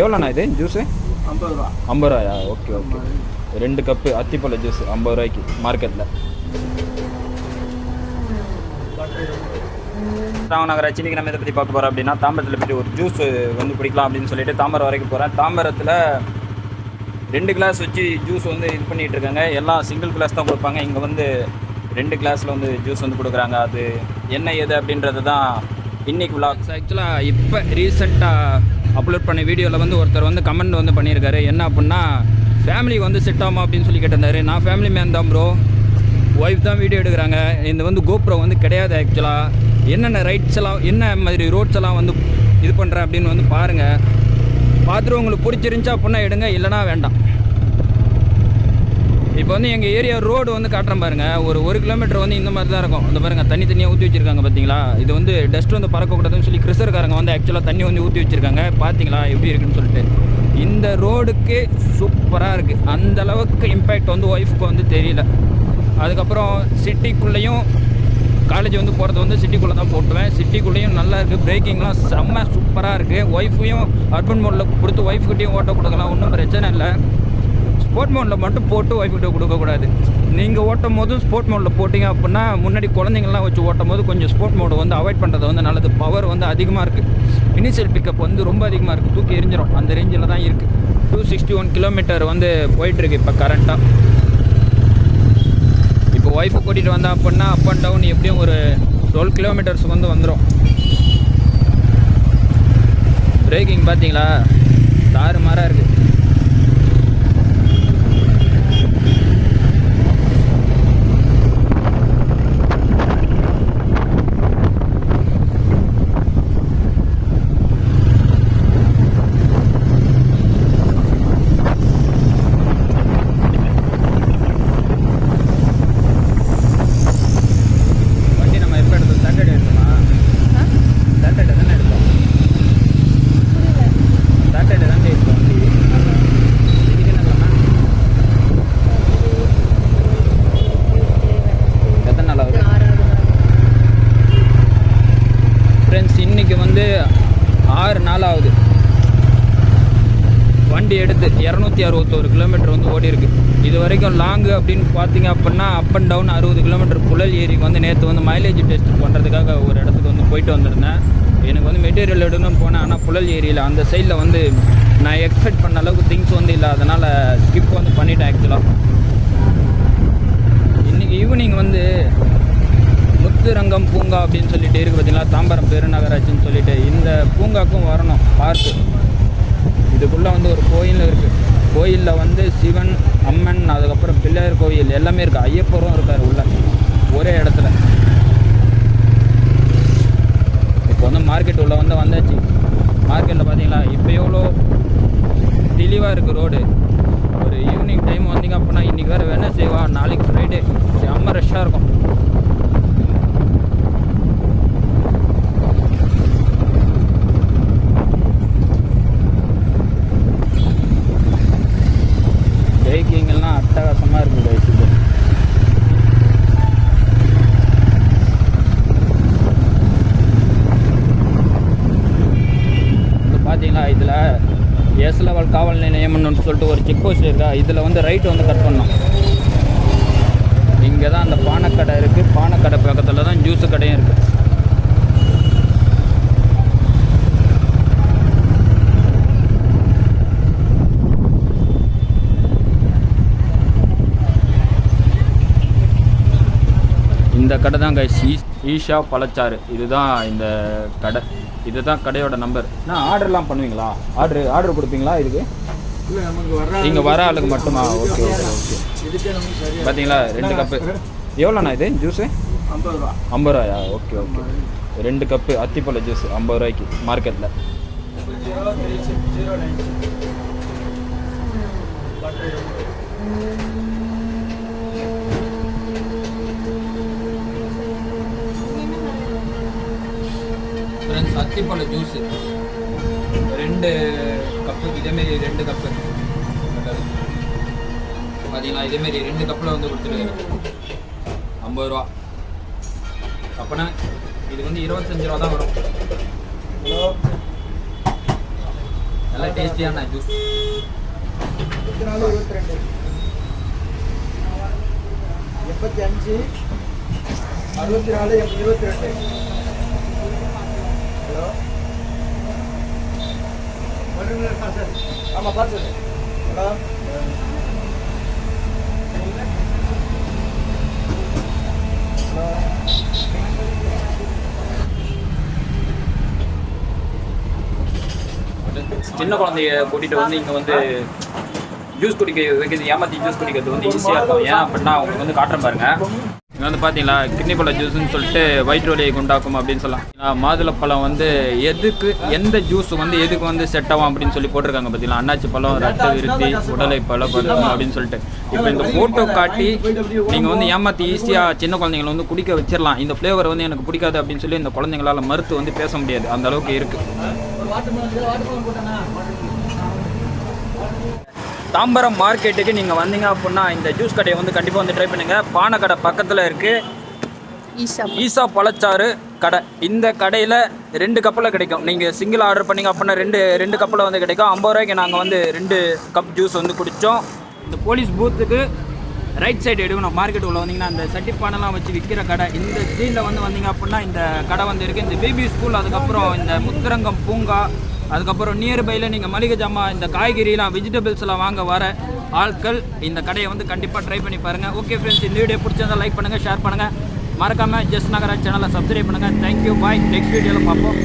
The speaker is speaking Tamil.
எவ்வளோண்ணா இது? ஜூஸு ஐம்பது ரூபா. ஐம்பது ரூபாயா? Okay okay. ரெண்டு கப்பு அத்திப்பழ ஜூஸ் ஐம்பது ரூபாய்க்கு மார்க்கெட்டில் ராமநகராட்சி இன்றைக்கி நம்ம இதை பற்றி பார்க்க போகிறோம் அப்படின்னா தாம்பரத்தில் போய் ஒரு ஜூஸ் வந்து குடிக்கலாம் அப்படின்னு சொல்லிட்டு தாம்பரம் வரைக்கும் போகிறேன் தாம்பரத்தில் ரெண்டு கிளாஸ் வச்சு ஜூஸ் வந்து இது பண்ணிகிட்டு இருக்காங்க. எல்லாம் சிங்கிள் கிளாஸ் தான் கொடுப்பாங்க. இங்கே வந்து ரெண்டு கிளாஸில் வந்து ஜூஸ் வந்து கொடுக்குறாங்க. அது என்ன ஏது அப்படின்றது தான் இன்னைக்கு விளாக்ஸ் ஆக்சுவலாக இப்போ ரீசெண்டாக அப்லோட் பண்ண வீடியோவில் வந்து ஒருத்தர் வந்து கமெண்ட் வந்து பண்ணியிருக்காரு. என்ன அப்படின்னா ஃபேமிலி வந்து செட் ஆமா? அப்படின்னு சொல்லி கேட்டிருந்தாரு. நான் ஃபேமிலி மேன் தான் ப்ரோ ஒய்ஃப் தான் வீடியோ எடுக்கிறாங்க. இந்த வந்து கோப்ரோ வந்து கிடையாது ஆக்சுவலாக என்னென்ன ரைட்ஸ் எல்லாம் என்ன மாதிரி ரோட்ஸ் எல்லாம் வந்து இது பண்ணுறேன் அப்படின்னு வந்து பாருங்கள் பார்த்துட்டு உங்களுக்கு பிடிச்சிருந்துச்சா அப்படின்னா எடுங்க. இல்லைனா வேண்டாம். இப்போ வந்து எங்கள் ஏரியா ரோடு வந்து காட்டுறேன் பாருங்கள் ஒரு ஒரு கிலோமீட்டர் வந்து இந்த மாதிரி தான் இருக்கும். அந்த பாருங்க தண்ணி தண்ணியாக ஊற்றி வச்சிருக்காங்க பார்த்தீங்களா இது வந்து டஸ்ட் வந்து பறக்கக்கூடாதுன்னு சொல்லி கிறிஸ்தர்காரங்க வந்து ஆக்சுவலாக தண்ணி வந்து ஊற்றி வச்சிருக்காங்க. பார்த்தீங்களா எப்படி இருக்குன்னு சொல்லிட்டு. இந்த ரோடுக்கு சூப்பராக இருக்குது அந்த அளவுக்கு இம்பேக்ட் வந்து ஒய்ஃபுக்கு வந்து தெரியல. அதுக்கப்புறம் சிட்டிக்குள்ளேயும் காலேஜ் வந்து போகிறது வந்து சிட்டிக்குள்ளே தான் போட்டுவேன் சிட்டிக்குள்ளேயும் நல்லா இருக்குது பிரேக்கிங்லாம் செம்ம சூப்பராக இருக்குது ஒய்ஃபையும் அர்பன் மோடில் கொடுத்து ஒய்ஃப்கிட்டையும் ஓட்ட கொடுக்கலாம். ஒன்றும் பிரச்சனை இல்லை. ஸ்போர்ட் மோடில் மட்டும் போட்டு ஒய்ஃப்கிட்ட கொடுக்கக்கூடாது நீங்கள் ஓட்டும் போது ஸ்போர்ட் மோடில் போட்டிங்க அப்படின்னா முன்னாடி குழந்தைங்கள்லாம் வச்சு ஓட்டும் போது கொஞ்சம் ஸ்போர்ட் மோடு வந்து அவாய்ட் பண்ணுறது வந்து நல்லது. பவர் வந்து அதிகமாக இருக்குது இனிஷியல் பிக்கப் வந்து ரொம்ப அதிகமாக இருக்குது தூக்கி எரிஞ்சிடும் அந்த ரேஞ்சில் தான் இருக்குது டூ சிக்ஸ்டி ஒன் கிலோமீட்டர் வந்து போயிட்டுருக்கு இப்போ கரண்ட்டாக இப்போ ஒய்ஃபை கூட்டிகிட்டு வந்தா அப்படின்னா அப் அண்ட் டவுன் எப்படியும் ஒரு டுவெல் கிலோமீட்டர்ஸ் வந்து வந்துடும் பிரேக்கிங் பார்த்தீங்களா? தாறு மாறாக இருக்குது வண்டி எடுத்து இரநூத்தி அறுபத்தோரு கிலோமீட்டர் வந்து ஓடி இருக்கு இது வரைக்கும் லாங்கு அப்படின்னு பார்த்தீங்க அப்படின்னா அப் அண்ட் டவுன் அறுபது கிலோமீட்டர் புழல் ஏரிக்கு வந்து நேற்று வந்து மைலேஜ் டெஸ்ட் பண்ணுறதுக்காக ஒரு இடத்துக்கு வந்து போயிட்டு வந்திருந்தேன். எனக்கு வந்து மெட்டீரியல் எடுக்கணும்னு போனேன். ஆனால் புழல் ஏரியில் அந்த சைடில் வந்து நான் எக்ஸ்பெக்ட் பண்ண அளவுக்கு திங்ஸ் வந்து இல்லை அதனால் ஸ்கிப் வந்து பண்ணிட்டேன் ஆக்சுவலாக இன்றைக்கி ஈவினிங் வந்து முத்துரங்கம் பூங்கா அப்படின்னு சொல்லிட்டு இருக்குது பார்த்தீங்களா தாம்பரம் பெருநகராட்சின்னு சொல்லிட்டு இந்த பூங்காக்கும் வரணும் பார்க்கு இதுக்குள்ளே வந்து ஒரு கோயில் இருக்குது கோயிலில் வந்து சிவன் அம்மன் அதுக்கப்புறம் பிள்ளையார் கோயில் எல்லாமே இருக்குது ஐயப்பரும் இருக்கார் உள்ள. ஒரே இடத்துல. இப்போ வந்து மார்க்கெட் உள்ள வந்து வந்தாச்சு. மார்க்கெட்டில் பார்த்தீங்களா இப்போ எவ்வளோ தெளிவாக இருக்குது ரோடு ஒரு ஈவினிங் டைம் வந்தீங்க அப்படின்னா இன்றைக்கி வேறு வேணா செய்வா நாளைக்கு ஃப்ரைடே செம்ம ரஷ்ஷாக இருக்கும் பிரேக்கிங் எல்லாம் அட்டகாசமாக இருக்குது guys இது இது பார்த்தீங்களா இதில் எஸ் லெவல் காவல் நிலையம்னு சொல்லிட்டு ஒரு செக் போஸ்ட் இருக்கா? இதில் வந்து ரைட் வந்து கட் பண்ணோம் இங்கே தான் அந்த பானைக்கடை இருக்குது பானைக்கடை பக்கத்தில் தான் ஜூஸு கடையும் இருக்குது இந்த கடை தான் கைஸ் ஈஷா பழச்சாறு. இதுதான் இந்த கடை இதுதான் கடையோட நம்பர் நான் ஆர்டர்லாம் பண்ணுவீங்களா? ஆர்டர் ஆர்டர் கொடுப்பீங்களா இதுக்கு? இல்லை நமக்கு வர்ற நீங்கள் வர ஆளுக்கு மட்டுமா? Okay okay okay. இதுக்கே நமக்கு சரியா பார்த்தீங்களா ரெண்டு கப்பு. எவ்வளோண்ணா இது ஜூஸு ஐம்பது ரூபா. ஐம்பது ரூபாயா? Okay okay. ரெண்டு கப்பு அத்திப்பழ ஜூஸ் ஐம்பது ரூபாய்க்கு மார்க்கெட்டில் ஜீரோ த்ரீ அத்திப்பழ ஜூஸு ரெண்டு கப்பு இதேமாரி ரெண்டு கப்பு பார்த்தீங்களா இதேமாரி ரெண்டு கப்பில் வந்து கொடுத்துருக்காரு ஐம்பது ரூபா. அப்போனா இது வந்து இருபத்தஞ்சு ரூபா தான் வரும். ஹலோ. நல்ல டேஸ்டியான ஜூஸ் எண்பத்தி அஞ்சு அறுபத்தி நாலு இருபத்தி ரெண்டு. ஆமாம் பார்சல் ஹலோ? சின்ன குழந்தைய கூட்டிட்டு வந்து இங்க வந்து ஜூஸ் குடிக்க வைக்கிறது ஏமாத்தி ஜூஸ் குடிக்கிறது வந்து ஈஸியாக இருக்கும். ஏன் அப்படின்னா உங்களுக்கு வந்து காட்டுற பாருங்க. இங்கே வந்து பார்த்தீங்களா கிட்னி பழ ஜூஸ்ன்னு சொல்லிட்டு வயிற்று வலியை உண்டாக்கும் அப்படின்னு சொல்லலாம். மாதுளப்பழம் வந்து எதுக்கு எந்த ஜூஸ் வந்து எதுக்கு வந்து செட் ஆகும் அப்படின்னு சொல்லி போட்டிருக்காங்க பார்த்தீங்களா அண்ணாச்சி பழம் ரத்த விருத்தி உடலை பழம் அப்படின்னு சொல்லிட்டு. இப்போ இந்த ஃபோட்டோ காட்டி நீங்கள் வந்து ஏமாற்றி ஈஸியாக சின்ன குழந்தைங்களை வந்து குடிக்க வச்சிடலாம். இந்த ஃப்ளேவர் வந்து எனக்கு பிடிக்காது அப்படின்னு சொல்லி இந்த குழந்தைங்களால மறுத்து வந்து பேச முடியாது. அந்த அளவுக்கு இருக்குது தாம்பரம் மார்க்கெட்டுக்கு நீங்கள் வந்தீங்க அப்படின்னா இந்த ஜூஸ் கடையை வந்து கண்டிப்பாக வந்து ட்ரை பண்ணுங்கள் பானை கடை பக்கத்தில் இருக்குது ஈஷா ஈசா பழச்சாறு கடை. இந்த கடையில் ரெண்டு கப்பில் கிடைக்கும். நீங்கள் சிங்கிள் ஆர்டர் பண்ணீங்க அப்படின்னா ரெண்டு ரெண்டு கப்பில் வந்து கிடைக்கும். ஐம்பது ரூபாய்க்கு நாங்கள் வந்து ரெண்டு கப் ஜூஸ் வந்து குடித்தோம் இந்த போலீஸ் பூத்துக்கு ரைட் சைடு எடுக்கணும். மார்க்கெட் உள்ள வந்தீங்கன்னா அந்த சட்டி பானைலாம் வச்சு விற்கிற கடை. இந்த ஸ்ட்ரீட்டில் வந்து வந்தீங்க அப்படின்னா இந்த கடை வந்து இருக்குது இந்த பேபி ஸ்கூல் அதுக்கப்புறம் இந்த முத்துரங்கம் பூங்கா அதுக்கப்புறம் நியர்பையில் நீங்கள் மளிகை ஜாமான் இந்த காய்கறிலாம் வெஜிடபிள்ஸ்லாம் வாங்க வர ஆட்கள் இந்த கடையை வந்து கண்டிப்பாக ட்ரை பண்ணி பாருங்கள் ஓகே ஃப்ரெண்ட்ஸ் இந்த வீடியோ பிடிச்சிருந்தால் லைக் பண்ணுங்கள் ஷேர் பண்ணுங்கள் மறக்காமல் ஜஸ்ட் நகராஜ் சேனலை சப்ஸ்கிரைப் பண்ணுங்கள் தேங்க்யூ பாய் நெக்ஸ்ட் வீடியோவில் பார்ப்போம்.